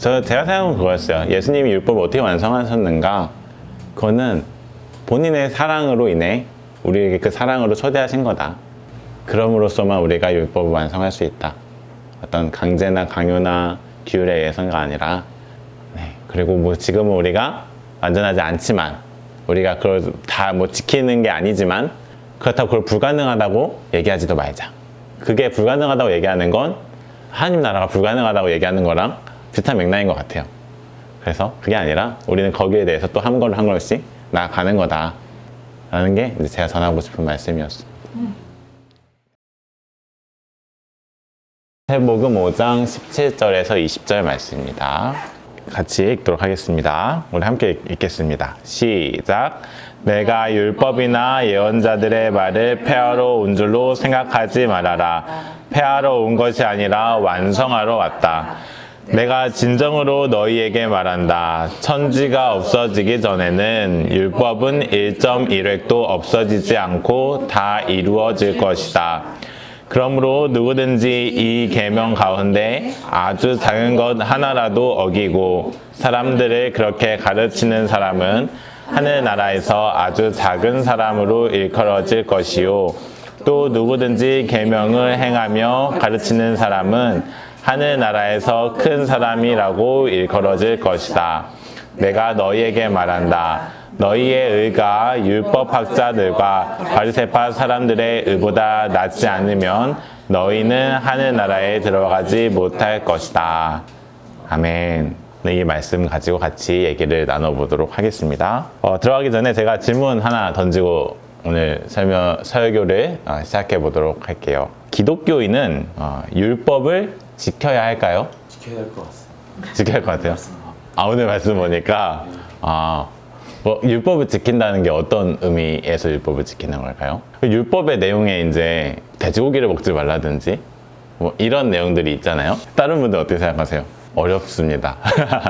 저 제가 생각한 건 그거였어요. 예수님이 율법을 어떻게 완성하셨는가? 그거는 본인의 사랑으로 인해 우리에게 그 사랑으로 초대하신 거다. 그럼으로써만 우리가 율법을 완성할 수 있다. 어떤 강제나 강요나 규율에 의해서가 아니라 네. 그리고 뭐 지금은 우리가 완전하지 않지만 우리가 그걸 다 뭐 지키는 게 아니지만 그렇다고 그걸 불가능하다고 얘기하지도 말자. 그게 불가능하다고 얘기하는 건 하나님 나라가 불가능하다고 얘기하는 거랑 비슷한 맥락인 것 같아요. 그래서 그게 아니라 우리는 거기에 대해서 또 한 걸 한 걸씩 나아가는 거다. 라는 게 이제 제가 전하고 싶은 말씀이었어요. 해복음 5장 17절에서 20절 말씀입니다. 같이 읽도록 하겠습니다. 우리 함께 읽- 읽겠습니다. 시작. 내가 율법이나 예언자들의 말을 폐하러 온 줄로 생각하지 말아라. 폐하러 온 것이 아니라 완성하러 왔다. 내가 진정으로 너희에게 말한다. 천지가 없어지기 전에는 율법은 1.1획도 없어지지 않고 다 이루어질 것이다. 그러므로 누구든지 이 계명 가운데 아주 작은 것 하나라도 어기고 사람들을 그렇게 가르치는 사람은 하늘나라에서 아주 작은 사람으로 일컬어질 것이요 또 누구든지 계명을 행하며 가르치는 사람은 하늘나라에서 큰 사람이라고 일컬어질 것이다. 내가 너희에게 말한다. 너희의 의가 율법학자들과 바리새파 사람들의 의보다 낫지 않으면 너희는 하늘나라에 들어가지 못할 것이다. 아멘. 네, 이 말씀 가지고 같이 얘기를 나눠보도록 하겠습니다. 어, 들어가기 전에 제가 질문 하나 던지고 오늘 설명 설교를 어, 시작해 보도록 할게요. 기독교인은 어, 율법을 지켜야 할까요? 지켜야 될 것 같습니다. 지켜야 할 것 같아요. 아 오늘 말씀 보니까 아 뭐, 율법을 지킨다는 게 어떤 의미에서 율법을 지키는 걸까요? 그 율법의 내용에 이제 돼지고기를 먹지 말라든지 뭐 이런 내용들이 있잖아요. 다른 분들 어떻게 생각하세요? 어렵습니다.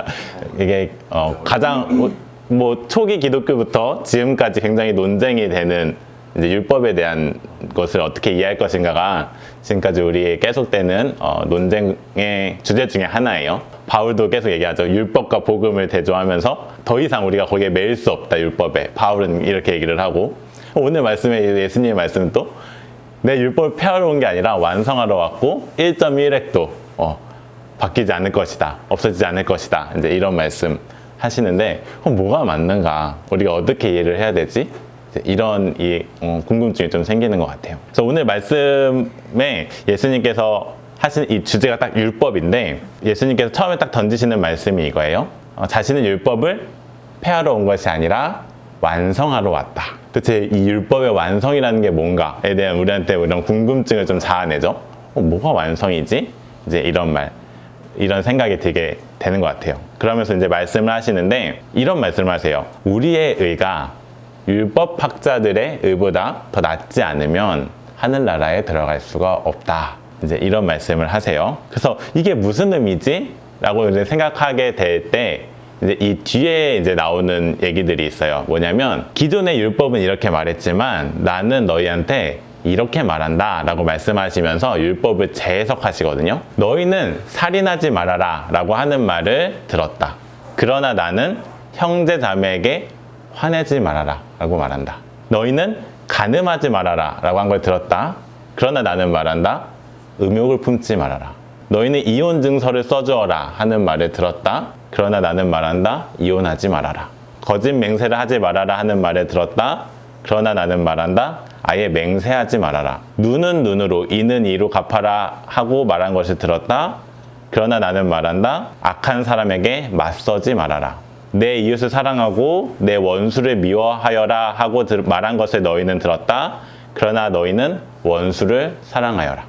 이게 어, 가장 뭐, 뭐 초기 기독교부터 지금까지 굉장히 논쟁이 되는 이제 율법에 대한 것을 어떻게 이해할 것인가가 지금까지 우리의 계속되는 어, 논쟁의 주제 중에 하나예요. 바울도 계속 얘기하죠. 율법과 복음을 대조하면서 더 이상 우리가 거기에 매일 수 없다 율법에. 바울은 이렇게 얘기를 하고 오늘 말씀에 예수님의 말씀은 또 내 율법을 폐하러 온 게 아니라 완성하러 왔고 1.1획도 어, 바뀌지 않을 것이다. 없어지지 않을 것이다. 이제 이런 말씀 하시는데 그럼 뭐가 맞는가? 우리가 어떻게 이해를 해야 되지? 이런 이 어, 궁금증이 좀 생기는 것 같아요. 그래서 오늘 말씀에 예수님께서 하신 이 주제가 딱 율법인데 예수님께서 처음에 딱 던지시는 말씀이 이거예요. 어, 자신은 율법을 폐하러 온 것이 아니라 완성하러 왔다. 도대체 이 율법의 완성이라는 게 뭔가에 대한 우리한테 이런 궁금증을 좀 자아내죠. 어, 뭐가 완성이지? 이제 이런 말, 이런 생각이 들게 되는 것 같아요. 그러면서 이제 말씀을 하시는데 이런 말씀을 하세요. 우리의 의가 율법학자들의 의보다 더 낫지 않으면 하늘나라에 들어갈 수가 없다. 이제 이런 말씀을 하세요. 그래서 이게 무슨 의미지? 라고 이제 생각하게 될 때 이제 이 뒤에 이제 나오는 얘기들이 있어요. 뭐냐면 기존의 율법은 이렇게 말했지만 나는 너희한테 이렇게 말한다 라고 말씀하시면서 율법을 재해석하시거든요. 너희는 살인하지 말아라 라고 하는 말을 들었다. 그러나 나는 형제 자매에게 화내지 말아라 라고 말한다. 너희는 가늠하지 말아라 라고 한 걸 들었다. 그러나 나는 말한다. 음욕을 품지 말아라. 너희는 이혼 증서를 써주어라 하는 말을 들었다. 그러나 나는 말한다. 이혼하지 말아라. 거짓 맹세를 하지 말아라 하는 말을 들었다. 그러나 나는 말한다. 아예 맹세하지 말아라. 눈은 눈으로, 이는 이로 갚아라 하고 말한 것을 들었다. 그러나 나는 말한다. 악한 사람에게 맞서지 말아라. 내 이웃을 사랑하고 내 원수를 미워하여라 하고 들- 말한 것을 너희는 들었다. 그러나 너희는 원수를 사랑하여라.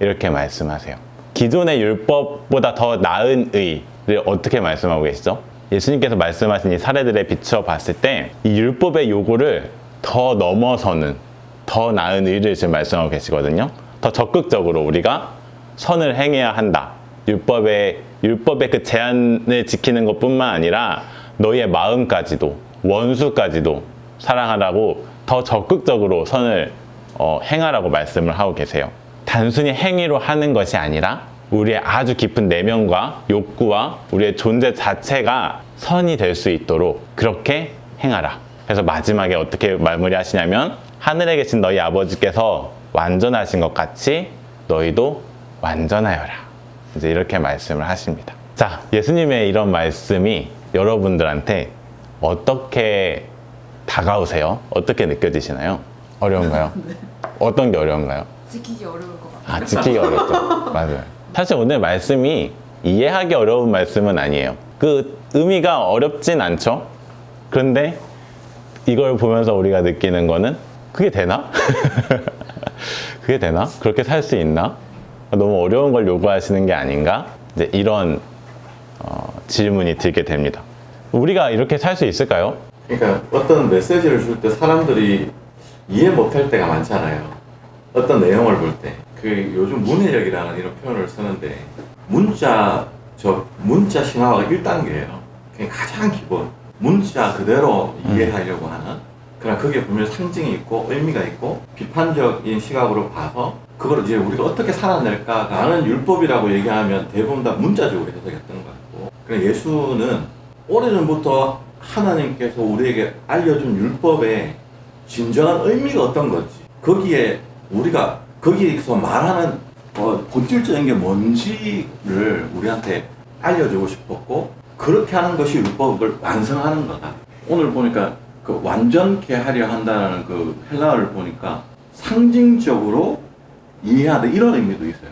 이렇게 말씀하세요. 기존의 율법보다 더 나은 의를 어떻게 말씀하고 계시죠? 예수님께서 말씀하신 이 사례들에 비추어 봤을 때 이 율법의 요구를 더 넘어서는 더 나은 의를 지금 말씀하고 계시거든요. 더 적극적으로 우리가 선을 행해야 한다. 율법의 율법의 그 제한을 지키는 것뿐만 아니라 너희의 마음까지도 원수까지도 사랑하라고 더 적극적으로 선을 어, 행하라고 말씀을 하고 계세요. 단순히 행위로 하는 것이 아니라 우리의 아주 깊은 내면과 욕구와 우리의 존재 자체가 선이 될 수 있도록 그렇게 행하라. 그래서 마지막에 어떻게 마무리하시냐면 하늘에 계신 너희 아버지께서 완전하신 것 같이 너희도 완전하여라. 이제 이렇게 말씀을 하십니다. 자, 예수님의 이런 말씀이 여러분들한테 어떻게 다가오세요? 어떻게 느껴지시나요? 어려운가요? 어떤 게 어려운가요? 지키기 어려울 것 같아요. 아, 지키기 어렵죠. 맞아요. 사실 오늘 말씀이 이해하기 어려운 말씀은 아니에요. 그 의미가 어렵진 않죠. 그런데 이걸 보면서 우리가 느끼는 거는 그게 되나? 그게 되나? 그렇게 살 수 있나? 너무 어려운 걸 요구하시는 게 아닌가? 이제 이런 어, 질문이 들게 됩니다. 우리가 이렇게 살 수 있을까요? 그러니까 어떤 메시지를 줄 때 사람들이 이해 못할 때가 많잖아요. 어떤 내용을 볼 때. 그 요즘 문해력이라는 이런 표현을 쓰는데 문자 저 문자 신화가 1단계예요. 그게 가장 기본. 문자 그대로 이해하려고 하는 그러나 거기에 분명 상징이 있고 의미가 있고 비판적인 시각으로 봐서 그걸 이제 우리가 어떻게 살아낼까 나는 율법이라고 얘기하면 대부분 다 문자적으로 해석했던 것 같고 그래 예수는 오래전부터 하나님께서 우리에게 알려준 율법의 진정한 의미가 어떤 건지 거기에 우리가 거기에서 말하는 어, 본질적인 게 뭔지를 우리한테 알려주고 싶었고 그렇게 하는 것이 율법을 완성하는 거다. 오늘 보니까 그 완전케 하려 한다는 그 헬라어를 보니까 상징적으로 이해하다 이런 의미도 있어요.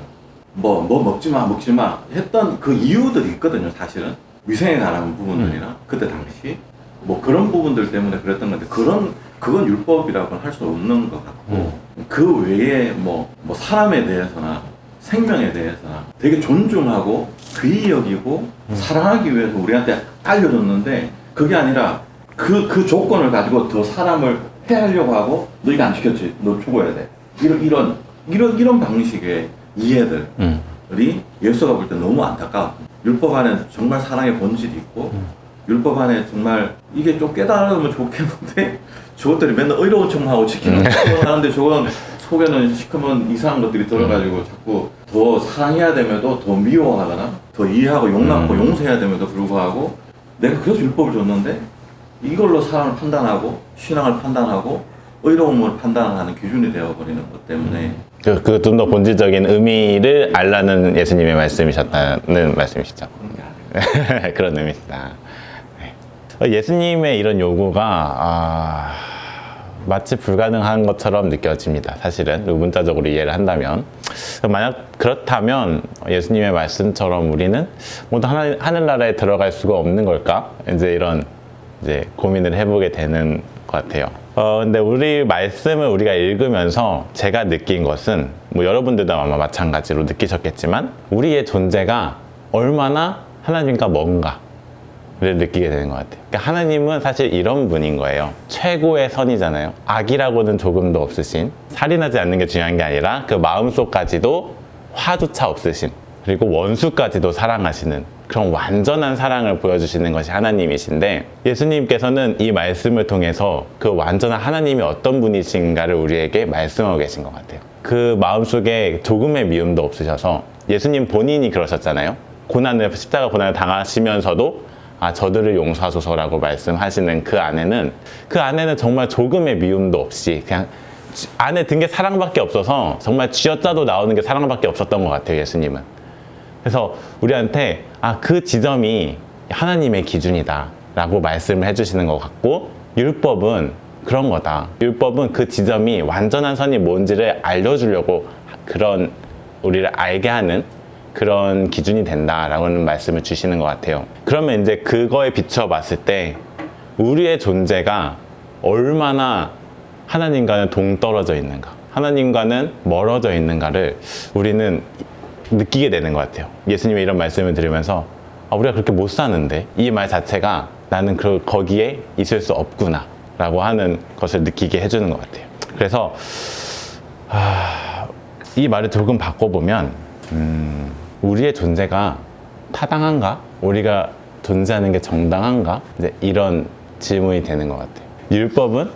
뭐, 뭐 먹지 마, 먹지 마 했던 그 이유들이 있거든요, 사실은. 위생에 관한 부분들이나, 그때 당시. 뭐 그런 부분들 때문에 그랬던 건데, 그런, 그건 율법이라고는 할 수 없는 것 같고, 그 외에 뭐, 뭐 사람에 대해서나, 생명에 대해서나 되게 존중하고, 귀히 여기고, 사랑하기 위해서 우리한테 알려줬는데, 그게 아니라 그, 그 조건을 가지고 더 사람을 해하려고 하고, 너 이거 안 지켰지? 너 죽어야 돼. 이런, 이런, 이런, 이런 방식의 이해들. 음. 이 예수가 볼 때 너무 안타까워. 율법 안에 정말 사랑의 본질이 있고 율법 안에 정말 이게 좀 깨달으면 좋겠는데 저것들이 맨날 의로운 척하고 지키는 척 하는데 저건 속에는 시커먼 이상한 것들이 들어가지고 자꾸 더 사랑해야 됨에도 더 미워하거나 더 이해하고 용납하고 음. 용서해야 됨에도 불구하고 내가 그래서 율법을 줬는데 이걸로 사람을 판단하고 신앙을 판단하고 의로움을 판단하는 기준이 되어버리는 것 때문에 그, 그 좀 더 본질적인 의미를 알라는 예수님의 말씀이셨다는 말씀이시죠. 그런 의미입니다. 네. 어, 예수님의 이런 요구가 아, 마치 불가능한 것처럼 느껴집니다. 사실은 문자적으로 이해를 한다면 만약 그렇다면 예수님의 말씀처럼 우리는 모두 하늘, 하늘나라에 들어갈 수가 없는 걸까? 이제 이런 이제 고민을 해보게 되는 것 같아요. 어, 근데 우리 말씀을 우리가 읽으면서 제가 느낀 것은 뭐 여러분들도 아마 마찬가지로 느끼셨겠지만 우리의 존재가 얼마나 하나님과 먼가 를 느끼게 되는 것 같아요. 그러니까 하나님은 사실 이런 분인 거예요. 최고의 선이잖아요. 악이라고는 조금도 없으신, 살인하지 않는 게 중요한 게 아니라 그 마음속까지도 화조차 없으신, 그리고 원수까지도 사랑하시는 그런 완전한 사랑을 보여주시는 것이 하나님이신데 예수님께서는 이 말씀을 통해서 그 완전한 하나님이 어떤 분이신가를 우리에게 말씀하고 계신 것 같아요. 그 마음속에 조금의 미움도 없으셔서 예수님 본인이 그러셨잖아요. 고난을 십자가 고난을 당하시면서도 아 저들을 용서하소서라고 말씀하시는 그 안에는 그 안에는 정말 조금의 미움도 없이 그냥 쥐- 안에 든 게 사랑밖에 없어서 정말 쥐어짜도 나오는 게 사랑밖에 없었던 것 같아요 예수님은 그래서 우리한테 아 그 지점이 하나님의 기준이다 라고 말씀을 해주시는 것 같고 율법은 그런 거다 율법은 그 지점이 완전한 선이 뭔지를 알려주려고 그런 우리를 알게 하는 그런 기준이 된다라고는 말씀을 주시는 것 같아요. 그러면 이제 그거에 비춰 봤을 때 우리의 존재가 얼마나 하나님과는 동떨어져 있는가, 하나님과는 멀어져 있는가를 우리는 느끼게 되는 것 같아요. 예수님의 이런 말씀을 들으면서 아, 우리가 그렇게 못 사는데 이 말 자체가 나는 그 거기에 있을 수 없구나 라고 하는 것을 느끼게 해주는 것 같아요. 그래서 아, 이 말을 조금 바꿔보면 음, 우리의 존재가 타당한가? 우리가 존재하는 게 정당한가? 이제 이런 질문이 되는 것 같아요. 율법은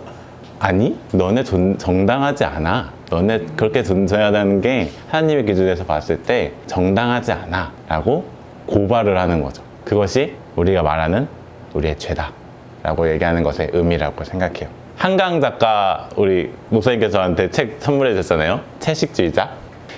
아니, 너네 존- 정당하지 않아. 너네 그렇게 존재하다는 게 하나님의 기준에서 봤을 때 정당하지 않아 라고 고발을 하는 거죠. 그것이 우리가 말하는 우리의 죄다 라고 얘기하는 것의 의미라고 생각해요. 한강 작가 우리 목사님께서 저한테 책 선물해 주셨잖아요. 채식주의자.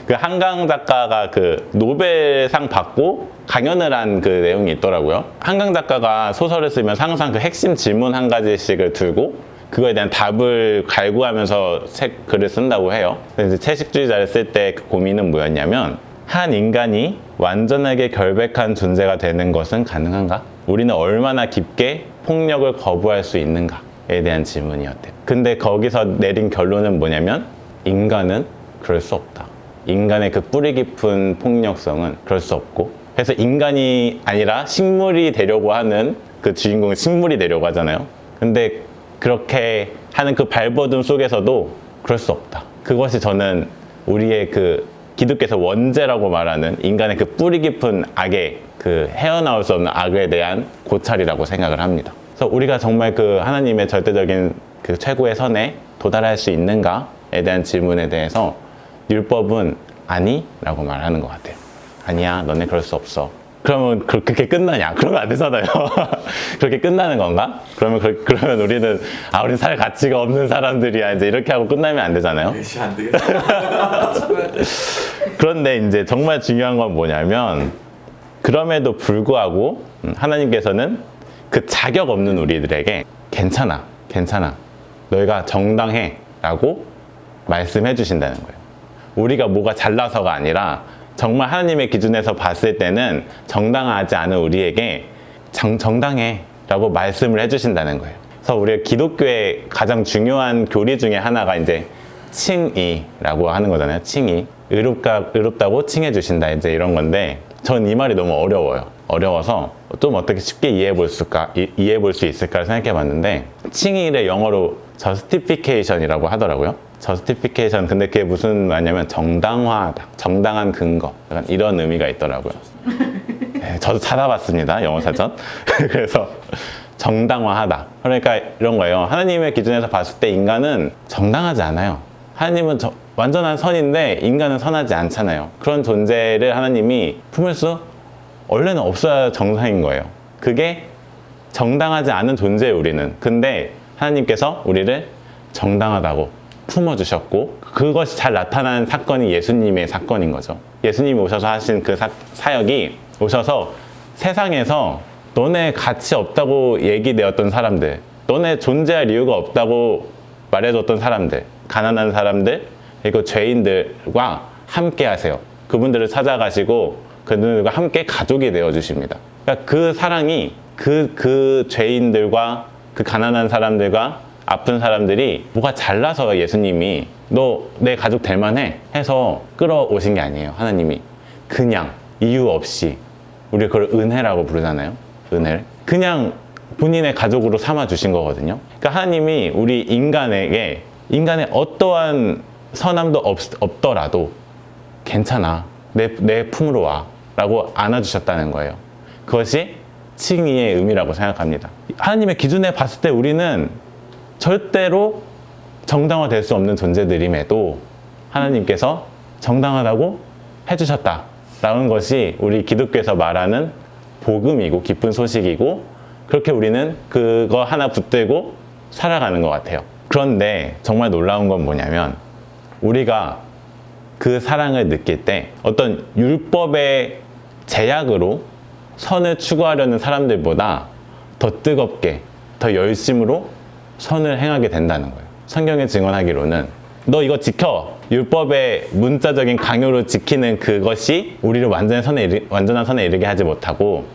그 한강 작가가 그 노벨상 받고 강연을 한 그 내용이 있더라고요. 한강 작가가 소설을 쓰면 항상 그 핵심 질문 한 가지씩을 들고 그거에 대한 답을 갈구하면서 책 글을 쓴다고 해요. 이제 채식주의자를 쓸 때 그 고민은 뭐였냐면 한 인간이 완전하게 결백한 존재가 되는 것은 가능한가? 우리는 얼마나 깊게 폭력을 거부할 수 있는가에 대한 질문이었대요. 근데 거기서 내린 결론은 뭐냐면 인간은 그럴 수 없다. 인간의 그 뿌리 깊은 폭력성은 그럴 수 없고 그래서 인간이 아니라 식물이 되려고 하는 그 주인공은 식물이 되려고 하잖아요 근데 그렇게 하는 그 발버둥 속에서도 그럴 수 없다 그것이 저는 우리의 그 기독교에서 원죄라고 말하는 인간의 그 뿌리 깊은 악의 그 헤어나올 수 없는 악에 대한 고찰이라고 생각을 합니다 그래서 우리가 정말 그 하나님의 절대적인 그 최고의 선에 도달할 수 있는가에 대한 질문에 대해서 율법은 아니? 라고 말하는 것 같아요. 아니야, 너네 그럴 수 없어. 그러면 그- 그렇게 끝나냐? 그러면 안 되잖아요. 그렇게 끝나는 건가? 그러면, 그, 그러면 우리는, 아, 우린 살 가치가 없는 사람들이야. 이제 이렇게 하고 끝나면 안 되잖아요. 역시 안 되겠다. 그런데 이제 정말 중요한 건 뭐냐면, 그럼에도 불구하고, 음, 하나님께서는 그 자격 없는 우리들에게 괜찮아, 괜찮아. 너희가 정당해. 라고 말씀해 주신다는 거예요. 우리가 뭐가 잘나서가 아니라 정말 하나님의 기준에서 봤을 때는 정당하지 않은 우리에게 정, 정당해 라고 말씀을 해주신다는 거예요. 그래서 우리가 기독교의 가장 중요한 교리 중에 하나가 이제 칭의라고 하는 거잖아요. 칭의. 의롭다, 의롭다고 칭해 주신다. 이제 이런 건데 전 이 말이 너무 어려워요. 어려워서 좀 어떻게 쉽게 이해해 볼 수가 이해해 볼 수 있을까 생각해 봤는데 칭의를 영어로 justification이라고 하더라고요. Justification 근데 그게 무슨 말이냐면 정당화하다, 정당한 근거 약간 이런 의미가 있더라고요. 네, 저도 찾아봤습니다 영어 사전. 그래서 정당화하다. 그러니까 이런 거예요. 하나님의 기준에서 봤을 때 인간은 정당하지 않아요. 하나님은 저- 완전한 선인데 인간은 선하지 않잖아요. 그런 존재를 하나님이 품을 수 원래는 없어야 정상인 거예요. 그게 정당하지 않은 존재예요, 우리는. 근데 하나님께서 우리를 정당하다고 품어주셨고, 그것이 잘 나타나는 사건이 예수님의 사건인 거죠. 예수님이 오셔서 하신 그 사, 사역이 오셔서 세상에서 너네 가치 없다고 얘기되었던 사람들, 너네 존재할 이유가 없다고 말해줬던 사람들, 가난한 사람들, 그리고 죄인들과 함께 하세요. 그분들을 찾아가시고 그들과 함께 가족이 되어 주십니다. 그러니까 그 사랑이 그, 그 죄인들과 그 가난한 사람들과 아픈 사람들이 뭐가 잘나서 예수님이 너 내 가족 될 만해 해서 끌어오신 게 아니에요. 하나님이 그냥 이유 없이 우리 그걸 은혜라고 부르잖아요. 은혜를 그냥 본인의 가족으로 삼아 주신 거거든요. 그러니까 하나님이 우리 인간에게 인간의 어떠한 선함도 없, 없더라도 괜찮아. 내, 내 품으로 와. 라고 안아주셨다는 거예요. 그것이 칭의의 의미라고 생각합니다. 하나님의 기준에 봤을 때 우리는 절대로 정당화될 수 없는 존재들임에도 하나님께서 정당하다고 해주셨다. 라는 것이 우리 기독교에서 말하는 복음이고 기쁜 소식이고 그렇게 우리는 그거 하나 붙들고 살아가는 것 같아요. 그런데 정말 놀라운 건 뭐냐면 우리가 그 사랑을 느낄 때 어떤 율법의 제약으로 선을 추구하려는 사람들보다 더 뜨겁게, 더 열심으로 선을 행하게 된다는 거예요. 성경에 증언하기로는 너 이거 지켜! 율법의 문자적인 강요로 지키는 그것이 우리를 완전한 선에, 이르, 완전한 선에 이르게 하지 못하고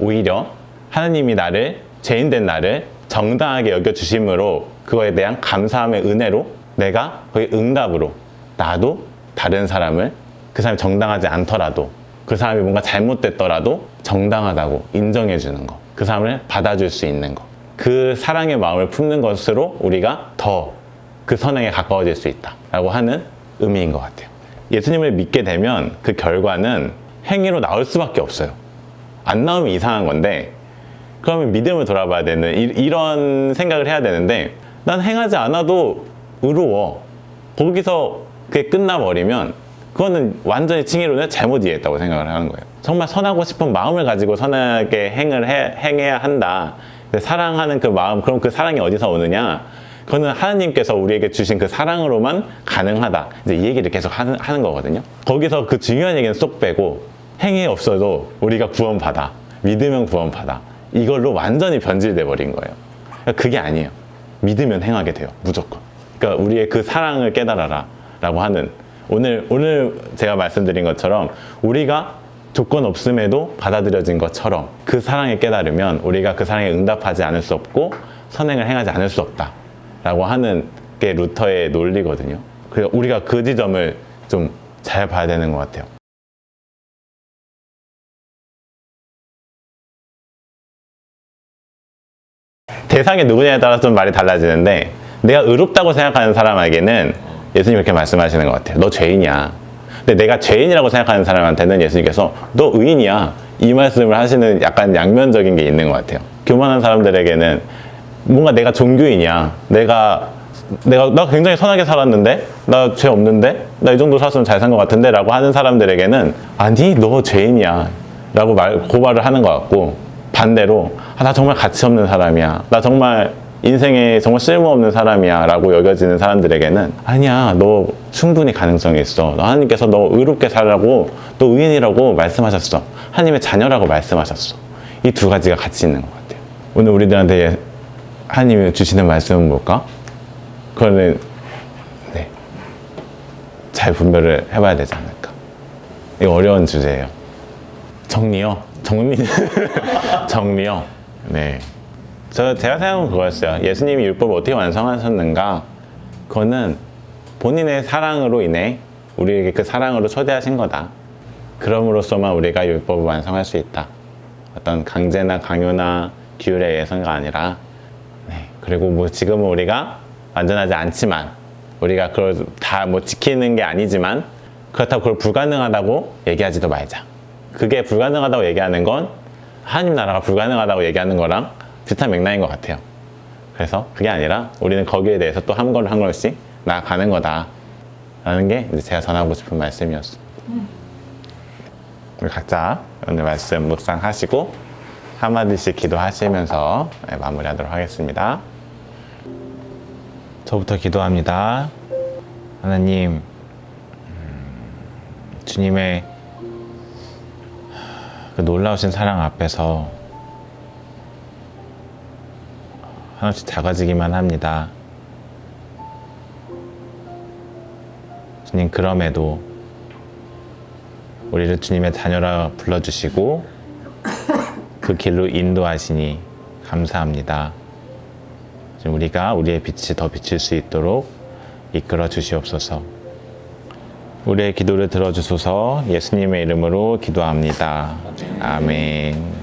오히려 하나님이 나를, 죄인된 나를 정당하게 여겨 주심으로 그거에 대한 감사함의 은혜로 내가 거의 응답으로 나도 다른 사람을 그 사람이 정당하지 않더라도 그 사람이 뭔가 잘못됐더라도 정당하다고 인정해 주는 거. 그 사람을 받아줄 수 있는 거. 그 사랑의 마음을 품는 것으로 우리가 더 그 선행에 가까워질 수 있다라고 하는 의미인 것 같아요. 예수님을 믿게 되면 그 결과는 행위로 나올 수밖에 없어요. 안 나오면 이상한 건데 그러면 믿음을 돌아봐야 되는 이- 이런 생각을 해야 되는데 난 행하지 않아도 의로워. 거기서 그게 끝나버리면 그거는 완전히 칭의로는 잘못 이해했다고 생각을 하는 거예요. 정말 선하고 싶은 마음을 가지고 선하게 행을 해, 행해야 한다. 근데 사랑하는 그 마음, 그럼 그 사랑이 어디서 오느냐? 그거는 하나님께서 우리에게 주신 그 사랑으로만 가능하다. 이제 이 얘기를 계속 하는, 하는 거거든요. 거기서 그 중요한 얘기는 쏙 빼고 행위 없어도 우리가 구원받아. 믿으면 구원받아. 이걸로 완전히 변질돼 버린 거예요. 그러니까 그게 아니에요. 믿으면 행하게 돼요. 무조건. 그러니까 우리의 그 사랑을 깨달아라. 라고 하는 오늘 오늘 제가 말씀드린 것처럼 우리가 조건 없음에도 받아들여진 것처럼 그 사랑을 깨달으면 우리가 그 사랑에 응답하지 않을 수 없고 선행을 행하지 않을 수 없다. 라고 하는 게 루터의 논리거든요. 그래서 우리가 그 지점을 좀 잘 봐야 되는 것 같아요. 대상이 누구냐에 따라서 좀 말이 달라지는데 내가 의롭다고 생각하는 사람에게는 예수님 이렇게 말씀하시는 것 같아요. 너 죄인이야. 근데 내가 죄인이라고 생각하는 사람한테는 예수님께서 너 의인이야. 이 말씀을 하시는 약간 양면적인 게 있는 것 같아요. 교만한 사람들에게는 뭔가 내가 종교인이야. 내가 내가 나 굉장히 선하게 살았는데 나 죄 없는데 나 이 정도 살았으면 잘 산 것 같은데라고 하는 사람들에게는 아니 너 죄인이야라고 말 고발을 하는 것 같고 반대로 아, 나 정말 가치 없는 사람이야. 나 정말 인생에 정말 쓸모없는 사람이야 라고 여겨지는 사람들에게는 아니야 너 충분히 가능성이 있어 너 하나님께서 너 의롭게 살라고 너 의인이라고 말씀하셨어 하나님의 자녀라고 말씀하셨어 이 두 가지가 같이 있는 것 같아요 오늘 우리들한테 하나님이 주시는 말씀은 뭘까? 그거는 네, 잘 분별을 해봐야 되지 않을까 이거 어려운 주제예요 정리요? 정리? 정리요? 네. 저 제가 생각한 그거였어요. 예수님이 율법을 어떻게 완성하셨는가? 그거는 본인의 사랑으로 인해 우리에게 그 사랑으로 초대하신 거다. 그럼으로써만 우리가 율법을 완성할 수 있다. 어떤 강제나 강요나 규율에 의해서가 아니라 네. 그리고 뭐 지금은 우리가 완전하지 않지만 우리가 그걸 다 뭐 지키는 게 아니지만 그렇다고 그걸 불가능하다고 얘기하지도 말자. 그게 불가능하다고 얘기하는 건 하나님 나라가 불가능하다고 얘기하는 거랑 비슷한 맥락인 것 같아요. 그래서 그게 아니라 우리는 거기에 대해서 또 한 걸음 한 걸씩 나아가는 거다. 라는 게 이제 제가 전하고 싶은 말씀이었습니다. 우리 각자 오늘 말씀 묵상하시고 한마디씩 기도하시면서 네, 마무리하도록 하겠습니다. 저부터 기도합니다. 하나님, 음, 주님의 그 놀라우신 사랑 앞에서 하나씩 작아지기만 합니다. 주님, 그럼에도 우리를 주님의 자녀라 불러주시고 그 길로 인도하시니 감사합니다. 지금 우리가 우리의 빛이 더 비칠 수 있도록 이끌어 주시옵소서. 우리의 기도를 들어주소서 예수님의 이름으로 기도합니다. 아멘.